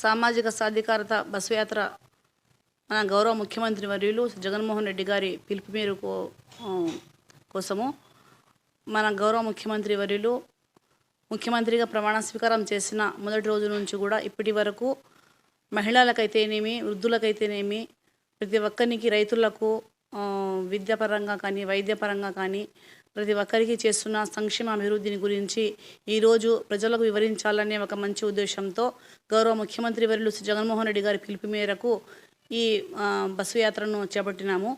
సామాజిక సాధికారత బస్సు యాత్ర మన గౌరవ ముఖ్యమంత్రి వర్యులు జగన్మోహన్ రెడ్డి గారి పిలుపు మేరకు కోసము మన గౌరవ ముఖ్యమంత్రి వర్యులు ముఖ్యమంత్రిగా ప్రమాణ స్వీకారం చేసిన మొదటి రోజు నుంచి కూడా ఇప్పటి వరకు మహిళలకైతేనేమి వృద్ధులకైతేనేమి ప్రతి ఒక్కరికి రైతులకు విద్యాపరంగా కానీ వైద్యపరంగా కానీ ప్రతి ఒక్కరికి చేస్తున్న సంక్షేమ అభివృద్ధిని గురించి ఈరోజు ప్రజలకు వివరించాలనే ఒక మంచి ఉద్దేశంతో గౌరవ ముఖ్యమంత్రి వర్యులు శ్రీ జగన్మోహన్ రెడ్డి గారి పిలుపు మేరకు ఈ బస్సు యాత్రను చేపట్టినాము.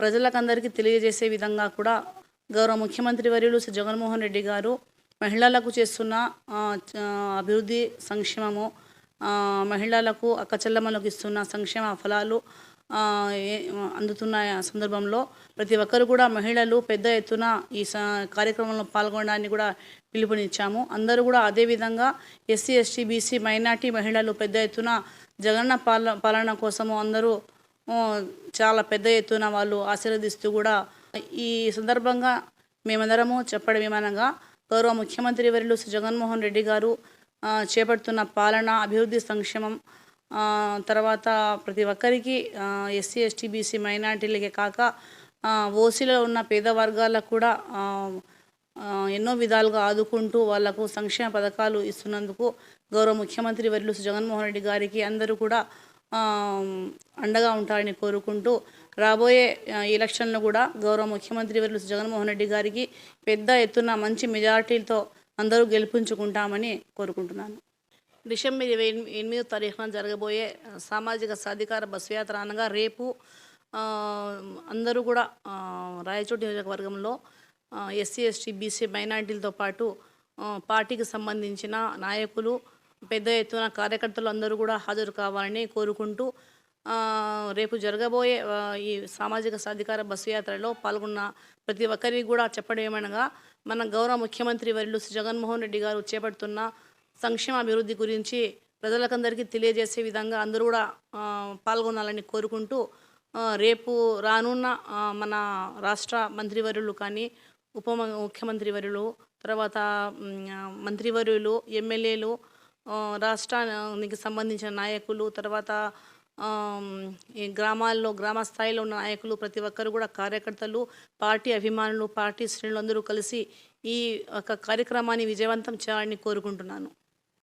ప్రజలకందరికీ తెలియజేసే విధంగా కూడా గౌరవ ముఖ్యమంత్రి వర్యులు శ్రీ జగన్మోహన్ రెడ్డి గారు మహిళలకు చేస్తున్న అభివృద్ధి సంక్షేమము మహిళలకు అక్కచెల్లమ్మలకు ఇస్తున్న సంక్షేమ ఫలాలు అందుతున్న సందర్భంలో ప్రతి ఒక్కరు కూడా మహిళలు పెద్ద ఎత్తున ఈ స కార్యక్రమంలో పాల్గొనడానికి కూడా పిలుపునిచ్చాము. అందరూ కూడా అదే విధంగా ఎస్సీ ఎస్టీ బీసీ మైనార్టీ మహిళలు పెద్ద ఎత్తున జగన్న పాల పాలన కోసము అందరూ చాలా పెద్ద ఎత్తున వాళ్ళు ఆశీర్వదిస్తూ కూడా ఈ సందర్భంగా మేమందరము చెప్పడం ఏమనగా గౌరవ ముఖ్యమంత్రి వర్యులు శ్రీ జగన్మోహన్ రెడ్డి గారు చేపడుతున్న పాలన అభివృద్ధి సంక్షేమం తర్వాత ప్రతి ఒక్కరికి ఎస్సీ ఎస్టీ బీసీ మైనార్టీలకే కాక ఓసీలో ఉన్న పేద వర్గాలకు కూడా ఎన్నో విధాలుగా ఆదుకుంటూ వాళ్ళకు సంక్షేమ పథకాలు ఇస్తున్నందుకు గౌరవ ముఖ్యమంత్రి వర్యులు శ్రీ జగన్మోహన్ రెడ్డి గారికి అందరూ కూడా అండగా ఉంటారని కోరుకుంటూ రాబోయే ఎలక్షన్లో కూడా గౌరవ ముఖ్యమంత్రి వర్యులు శ్రీ జగన్మోహన్ రెడ్డి గారికి పెద్ద ఎత్తున మంచి మెజార్టీలతో అందరూ గెలిపించుకుంటామని కోరుకుంటున్నాను. డిసెంబర్ ఇరవై ఎనిమిదో తారీఖున జరగబోయే సామాజిక సాధికార బస్సు యాత్ర అనగా రేపు అందరూ కూడా రాయచోటి నియోజకవర్గంలో ఎస్సీ ఎస్టీ బీసీ మైనార్టీలతో పాటు పార్టీకి సంబంధించిన నాయకులు పెద్ద ఎత్తున కార్యకర్తలు అందరూ కూడా హాజరు కావాలని కోరుకుంటూ రేపు జరగబోయే ఈ సామాజిక సాధికార బస్సు యాత్రలో పాల్గొన్న ప్రతి ఒక్కరికి కూడా చెప్పడం ఏమనగా మన గౌరవ ముఖ్యమంత్రి వర్యులు శ్రీ జగన్మోహన్ రెడ్డి గారు చేపడుతున్న సంక్షేమ అభివృద్ధి గురించి ప్రజలకందరికీ తెలియజేసే విధంగా అందరూ కూడా పాల్గొనాలని కోరుకుంటూ రేపు రానున్న మన రాష్ట్ర మంత్రివర్యులు కానీ ఉప ముఖ్యమంత్రి వర్యులు తర్వాత మంత్రివర్యులు ఎమ్మెల్యేలు రాష్ట్రానికి సంబంధించిన నాయకులు తర్వాత ఈ గ్రామాల్లో గ్రామ స్థాయిలో ఉన్న నాయకులు ప్రతి ఒక్కరు కూడా కార్యకర్తలు పార్టీ అభిమానులు పార్టీ శ్రేణులు అందరూ కలిసి ఈ ఒక కార్యక్రమాన్ని విజయవంతం చేయాలని కోరుకుంటున్నాను.